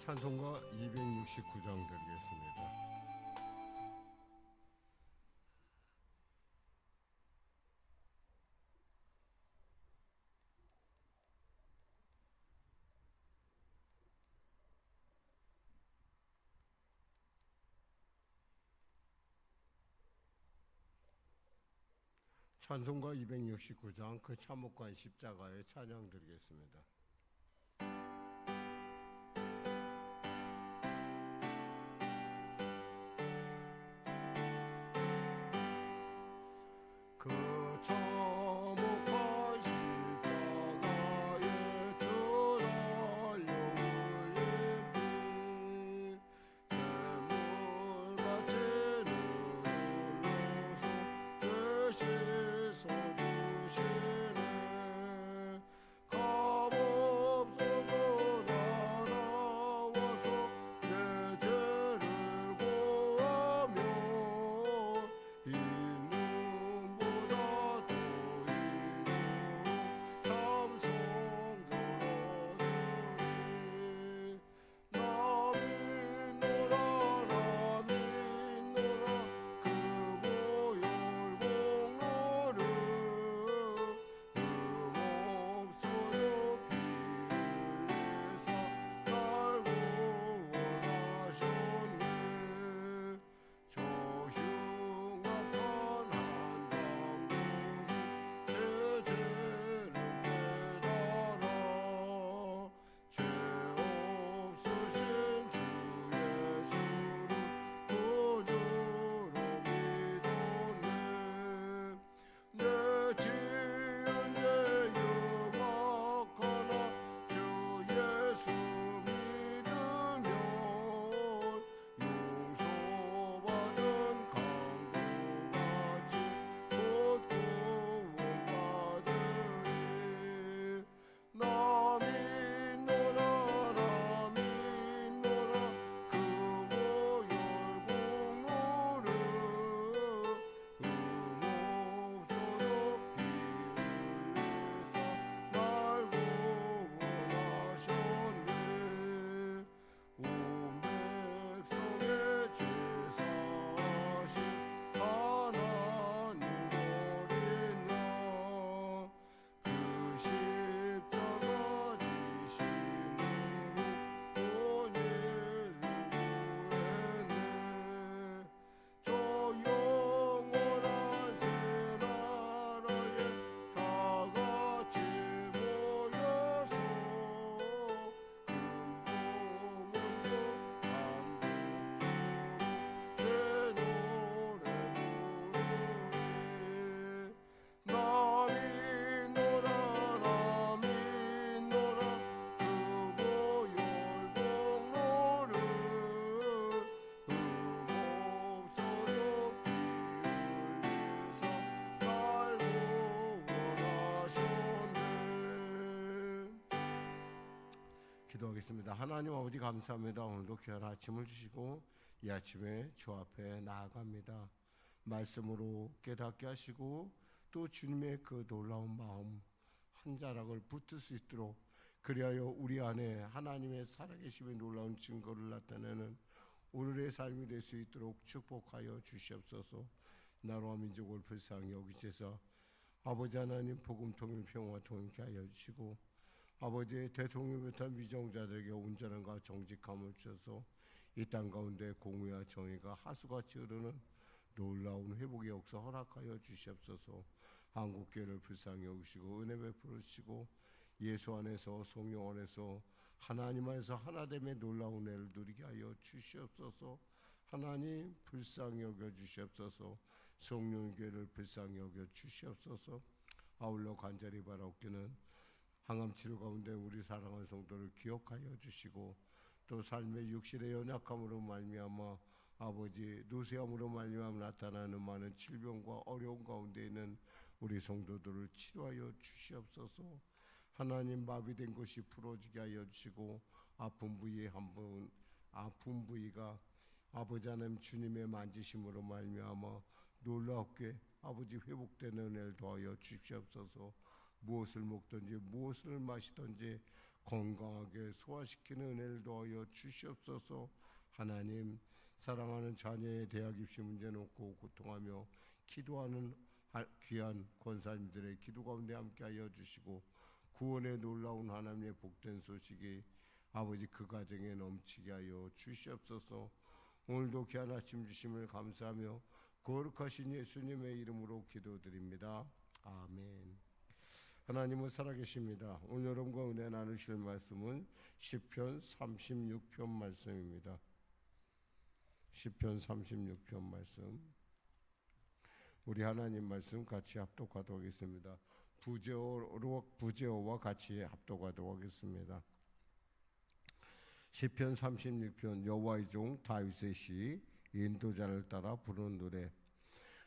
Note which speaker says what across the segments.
Speaker 1: 찬송가 269장 드리겠습니다. 찬송가 269장 그 참목관 십자가의 찬양 드리겠습니다. 기도하겠습니다. 하나님 아버지 감사합니다. 오늘도 귀한 아침을 주시고 이 아침에 주 앞에 나아갑니다. 말씀으로 깨닫게 하시고 또 주님의 그 놀라운 마음 한 자락을 붙을 수 있도록 그리하여 우리 안에 하나님의 살아계심의 놀라운 증거를 나타내는 오늘의 삶이 될 수 있도록 축복하여 주시옵소서. 나라와 민족을 불쌍히 여기셔서 아버지 하나님 복음 통일 평화 통일케 하여 주시고 아버지의 대통령부터 미정자들에게 온전함과 정직함을 주셔서 이 땅 가운데 공의와 정의가 하수같이 흐르는 놀라운 회복의 역사 허락하여 주시옵소서. 한국교회를 불쌍히 여기시고 은혜 베풀으시고 예수 안에서 성령 안에서 하나님 안에서 하나됨의 놀라운 애를 누리게 하여 주시옵소서. 하나님 불쌍히 여겨 주시옵소서. 성령 교회를 불쌍히 여겨 주시옵소서. 아울러 간절히 바라옵기는 항암 치료 가운데 우리 사랑하는 성도를 기억하여 주시고 또 삶의 육신의 연약함으로 말미암아 아버지 누세함으로 말미암아 나타나는 많은 질병과 어려움 가운데 있는 우리 성도들을 치료하여 주시옵소서. 하나님 마비된 것이 풀어지게 하여 주시고 아픈 부위에 한번 아픈 부위가 아버지 하나님 주님의 만지심으로 말미암아 놀랍게 아버지 회복되는 은혜를 더하여 주시옵소서. 무엇을 먹든지 무엇을 마시든지 건강하게 소화시키는 은혜를 더하여 주시옵소서. 하나님 사랑하는 자녀의 대학 입시 문제 놓고 고통하며 기도하는 하- 귀한 권사님들의 기도 가운데 함께하여 주시고 구원의 놀라운 하나님의 복된 소식이 아버지 그 가정에 넘치게 하여 주시옵소서. 오늘도 귀한 아침 주심을 감사하며 거룩하신 예수님의 이름으로 기도드립니다. 아멘. 하나님은 살아계십니다. 오늘 여러분과 은혜 나누실 말씀은 시편 36편 말씀입니다. 시편 36편 말씀. 우리 하나님 말씀 같이 합독하도록 하겠습니다. 부제어로 부제어와 같이 합독하도록 하겠습니다. 시편 36편 여호와의 종 다윗의 시 인도자를 따라 부르는 노래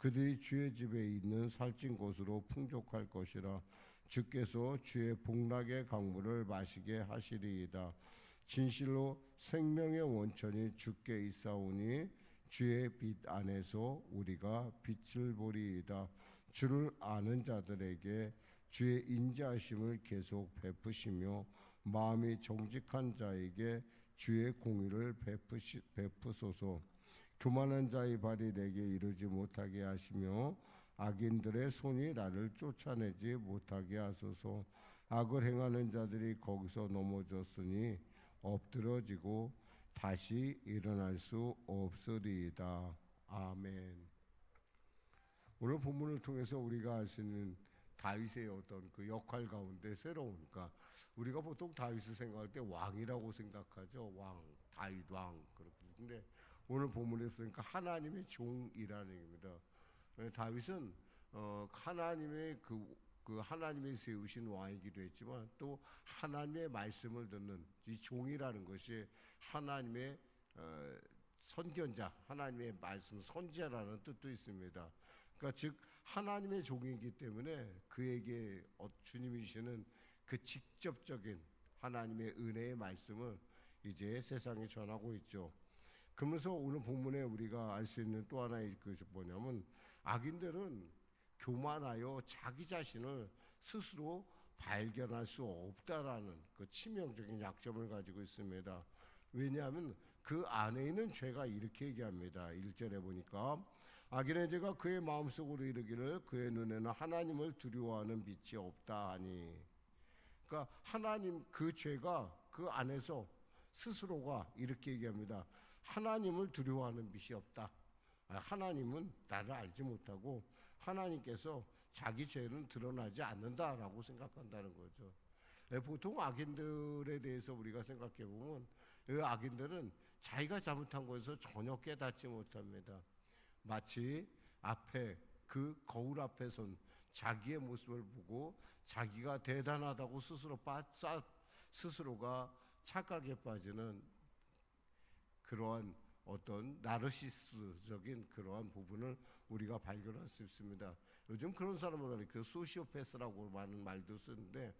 Speaker 1: 그들이 주의 집에 있는 살찐 곳으로 풍족할 것이라 주께서 주의 복락의 강물을 마시게 하시리이다. 진실로 생명의 원천이 주께 있사오니 주의 빛 안에서 우리가 빛을 보리이다. 주를 아는 자들에게 주의 인자하심을 계속 베푸시며 마음이 정직한 자에게 주의 공의를 베푸시, 베푸소서 교만한 자의 발이 내게 이르지 못하게 하시며 악인들의 손이 나를 쫓아내지 못하게 하소서 악을 행하는 자들이 거기서 넘어졌으니 엎드러지고 다시 일어날 수 없으리이다 아멘 오늘 본문을 통해서 우리가 알 수 있는 다윗의 어떤 그 역할 가운데 새로운 그러니까 우리가 보통 다윗을 생각할 때 왕이라고 생각하죠. 왕, 다윗 왕 그렇게. 근데 오늘 본문에서 보니까 하나님의 종이라는 얘기입니다. 예, 다윗은 어, 하나님의 그, 그 하나님의 세우신 왕이기도 했지만 또 하나님의 말씀을 듣는 이 종이라는 것이 하나님의 어, 선견자, 하나님의 말씀 선지자라는 뜻도 있습니다. 그러니까 즉 하나님의 종이기 때문에 그에게 어, 주님이 주시는 그 직접적인 하나님의 은혜의 말씀을 이제 세상에 전하고 있죠. 그러면서 오늘 본문에 우리가 알 수 있는 또 하나의 것이 뭐냐면 악인들은 교만하여 자기 자신을 스스로 발견할 수 없다라는 그 치명적인 약점을 가지고 있습니다. 왜냐하면 그 안에 있는 죄가 이렇게 얘기합니다. 1절에 보니까 악인의 죄가 그의 마음속으로 이르기를 그의 눈에는 하나님을 두려워하는 빛이 없다 하니 그러니까 하나님 그 죄가 그 안에서 스스로가 이렇게 얘기합니다. 하나님을 두려워하는 빛이 없다. 아, 하나님은 나를 알지 못하고 하나님께서 자기 죄는 드러나지 않는다라고 생각한다는 거죠. 예, 보통 악인들에 대해서 우리가 생각해 보면 그 악인들은 자기가 잘못한 것에서 전혀 깨닫지 못합니다. 마치 앞에 그 거울 앞에 선 자기의 모습을 보고 자기가 대단하다고 스스로 빠, 싸, 스스로가 착각에 빠지는 그러한 어떤 나르시스적인 그러한 부분을 우리가 발견할 수 있습니다. 요즘 그런 사람을 그 소시오패스라고 하는 말도 쓰는데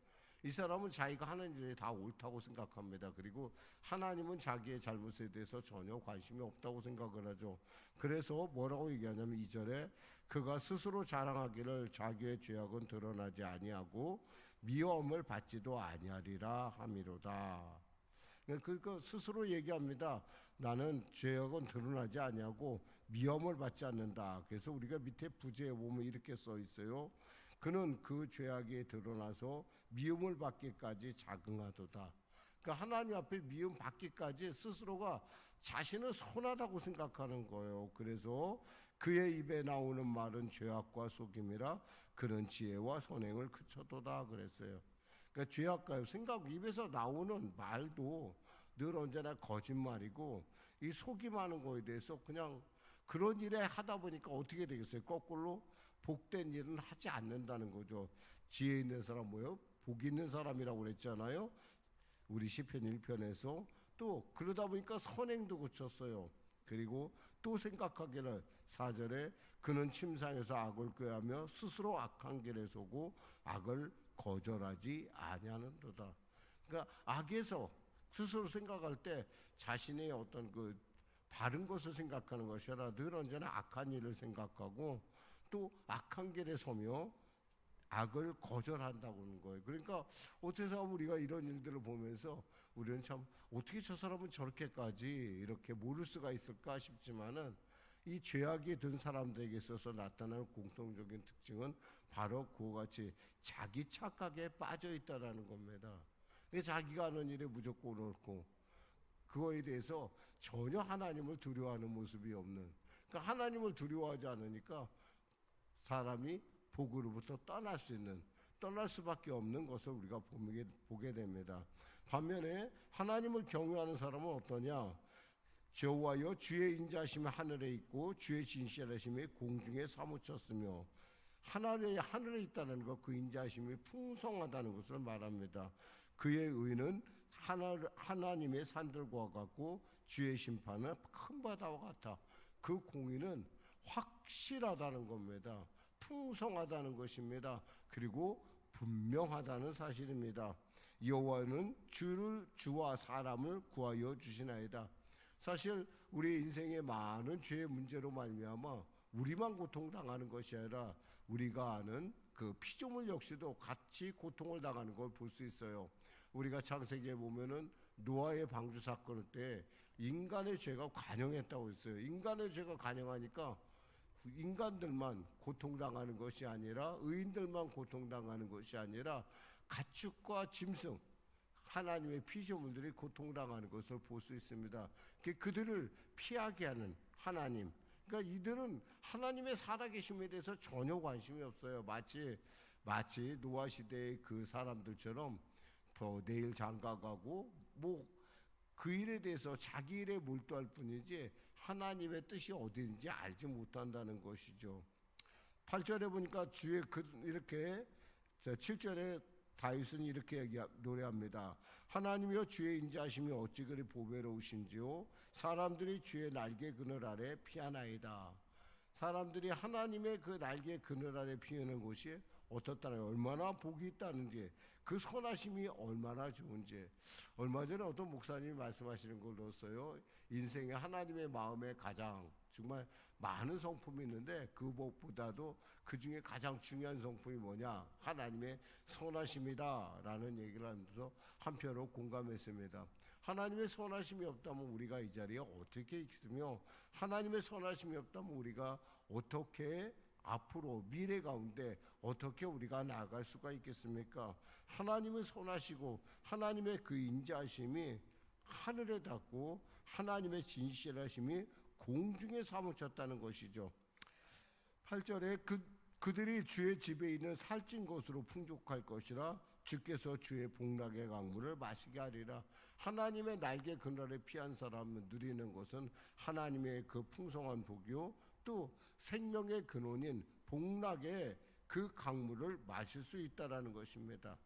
Speaker 1: 이 사람은 자기가 하는 일이 다 옳다고 생각합니다. 그리고 하나님은 자기의 잘못에 대해서 전혀 관심이 없다고 생각을 하죠. 그래서 뭐라고 얘기하냐면 이절에 그가 스스로 자랑하기를 자기의 죄악은 드러나지 아니하고 미움을 받지도 아니하리라 함이로다. 그러니까 스스로 얘기합니다. 나는 죄악은 드러나지 아니하고 미움을 받지 않는다. 그래서 우리가 밑에 부제에 보면 이렇게 써 있어요. 그는 그 죄악에 드러나서 미움을 받기까지 자긍하도다. 그러니까 하나님 앞에 미움 받기까지 스스로가 자신은 선하다고 생각하는 거예요. 그래서 그의 입에 나오는 말은 죄악과 속임이라 그는 지혜와 선행을 그쳐도다 그랬어요. 그러니까 죄악과 생각 입에서 나오는 말도 늘 언제나 거짓말이고 이 속임하는 거에 대해서 그냥 그런 일에 하다 보니까 어떻게 되겠어요? 거꾸로 복된 일은 하지 않는다는 거죠. 지혜 있는 사람 뭐요? 복 있는 사람이라고 그랬잖아요. 우리 시편 1편에서 또 그러다 보니까 선행도 고쳤어요. 그리고 또 생각하기를 사절에 그는 침상에서 악을 꾀하며 스스로 악한 길에 서고 악을 거절하지 아니하는도다. 그러니까 악에서 스스로 생각할 때 자신의 어떤 그 바른 것을 생각하는 것이 아니라 늘 언제나 악한 일을 생각하고 또 악한 길에 서며 악을 거절한다고 하는 거예요. 그러니까 어째서 우리가 이런 일들을 보면서 우리는 참 어떻게 저 사람은 저렇게까지 이렇게 모를 수가 있을까 싶지만은 이 죄악이 든 사람들에게 있어서 나타나는 공통적인 특징은 바로 그와 같이 자기 착각에 빠져 있다라는 겁니다. 그러니까 자기가 하는 일에 무조건 옳고 그거에 대해서 전혀 하나님을 두려워하는 모습이 없는. 그러니까 하나님을 두려워하지 않으니까 사람이 복으로부터 떠날 수 있는 떠날 수밖에 없는 것을 우리가 보게, 됩니다. 반면에 하나님을 경외하는 사람은 어떠냐? 여호와여 주의 인자심이 하늘에 있고 주의 진실하심이 공중에 사무쳤으며 하늘에 하늘에 있다는 것 그 인자심이 풍성하다는 것을 말합니다. 그의 의는 하나, 하나님의 산들과 같고 주의 심판은 큰 바다와 같아. 그 공의는 확실하다는 겁니다. 풍성하다는 것입니다. 그리고 분명하다는 사실입니다. 여호와는 주를 주와 사람을 구하여 주시나이다. 사실 우리 인생의 많은 죄의 문제로 말미암아 우리만 고통당하는 것이 아니라 우리가 아는 그 피조물 역시도 같이 고통을 당하는 걸 볼 수 있어요. 우리가 창세기에 보면은 노아의 방주 사건 때 인간의 죄가 관영했다고 했어요. 인간의 죄가 관영하니까 인간들만 고통당하는 것이 아니라 의인들만 고통당하는 것이 아니라 가축과 짐승 하나님의 피조물들이 고통당하는 것을 볼 수 있습니다. 그들을 피하게 하는 하나님. 그러니까 이들은 하나님의 살아계심에 대해서 전혀 관심이 없어요. 마치 마치 노아 시대의 그 사람들처럼 뭐 내일 장가 가고 뭐 그 일에 대해서 자기 일에 몰두할 뿐이지 하나님의 뜻이 어디인지 알지 못한다는 것이죠. 8절에 보니까 주의 그 이렇게 7절에 다윗은 이렇게 노래합니다. 하나님이여 주의 인자하심이 어찌 그리 보배로우신지요 사람들이 주의 날개 그늘 아래 피하나이다. 사람들이 하나님의 그 날개 그늘 아래 피하는 곳이 어떻다는 얼마나 복이 있다는지 그 선하심이 얼마나 좋은지. 얼마 전에 어떤 목사님이 말씀하시는 걸로써요. 인생에 하나님의 마음에 가장 정말 많은 성품이 있는데 그 무엇보다도 그 중에 가장 중요한 성품이 뭐냐? 하나님의 선하심이다라는 얘기를 하면서 한편으로 공감했습니다. 하나님의 선하심이 없다면 우리가 이 자리에 어떻게 있으며 하나님의 선하심이 없다면 우리가 어떻게 앞으로 미래 가운데 어떻게 우리가 나아갈 수가 있겠습니까? 하나님은 선하시고 하나님의 그 인자하심이 하늘에 닿고 하나님의 진실하심이 공중에 사무쳤다는 것이죠. 8절에 그 그들이 주의 집에 있는 살찐 것으로 풍족할 것이라 주께서 주의 복락의 강물을 마시게 하리라. 하나님의 날개 그늘에 피한 사람은 누리는 것은 하나님의 그 풍성한 복이요 또 생명의 근원인 복락의 그 강물을 마실 수 있다라는 것입니다.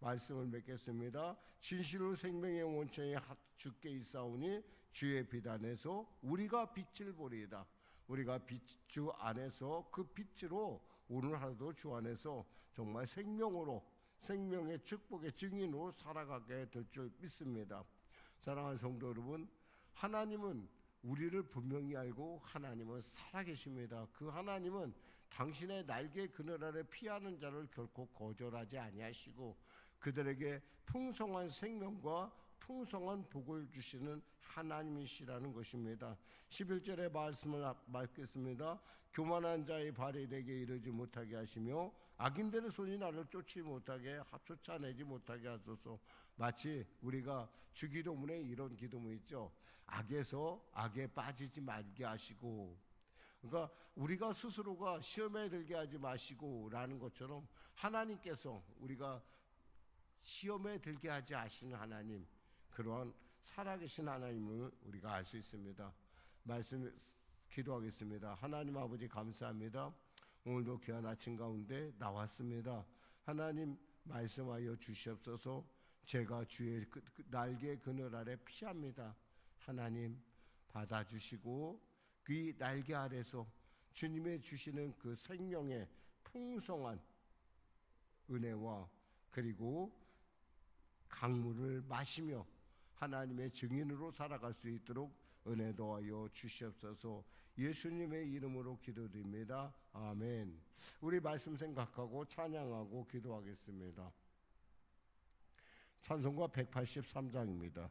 Speaker 1: 말씀을 맺겠습니다. 진실로 생명의 원천이 주께 있사오니 주의 비단에서 우리가 빛을 보리이다. 우리가 빛, 주 안에서 그 빛으로 오늘 하루도 주 안에서 정말 생명으로 생명의 축복의 증인으로 살아가게 될 줄 믿습니다. 사랑하는 성도 여러분, 하나님은 우리를 분명히 알고 하나님은 살아계십니다. 그 하나님은 당신의 날개 그늘 아래 피하는 자를 결코 거절하지 아니하시고 그들에게 풍성한 생명과 풍성한 복을 주시는 하나님이시라는 것입니다. 11절의 말씀을 읽겠습니다. 교만한 자의 발이 되게 이르지 못하게 하시며 악인들의 손이 나를 쫓지 못하게 하- 쫓아내지 못하게 하소서. 마치 우리가 주기도문에 이런 기도문 있죠. 악에서 악에 빠지지 말게 하시고 그러니까 우리가 스스로가 시험에 들게 하지 마시고라는 것처럼 하나님께서 우리가 시험에 들게 하지 하시는 하나님 그러한 살아계신 하나님을 우리가 알 수 있습니다. 말씀 기도하겠습니다. 하나님 아버지 감사합니다. 오늘도 귀한 아침 가운데 나왔습니다. 하나님 말씀하여 주시옵소서. 제가 주의 그- 그 날개 그늘 아래 피합니다. 하나님 받아주시고 그 날개 아래서 주님의 주시는 그 생명의 풍성한 은혜와 그리고 강물을 마시며 하나님의 증인으로 살아갈 수 있도록 은혜 도하여 주시옵소서. 예수님의 이름으로 기도드립니다. 아멘. 우리 말씀 생각하고 찬양하고 기도하겠습니다. 찬송가 183장입니다.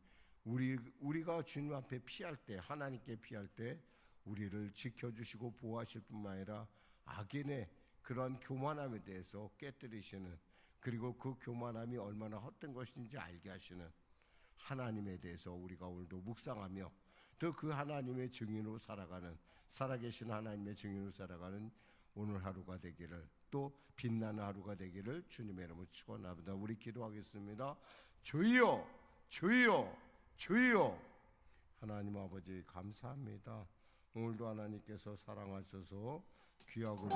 Speaker 1: 우리 우리가 주님 앞에 피할 때 하나님께 피할 때 우리를 지켜주시고 보호하실 뿐만 아니라 악인의 그런 교만함에 대해서 깨뜨리시는 그리고 그 교만함이 얼마나 헛된 것인지 알게 하시는 하나님에 대해서 우리가 오늘도 묵상하며 또 그 하나님의 증인으로 살아가는 살아계신 하나님의 증인으로 살아가는 오늘 하루가 되기를 또 빛나는 하루가 되기를 주님의 이름으로 축원합니다. 우리 기도하겠습니다. 주여, 주여, 주여. 하나님 아버지 감사합니다. 오늘도 하나님께서 사랑하셔서 귀하고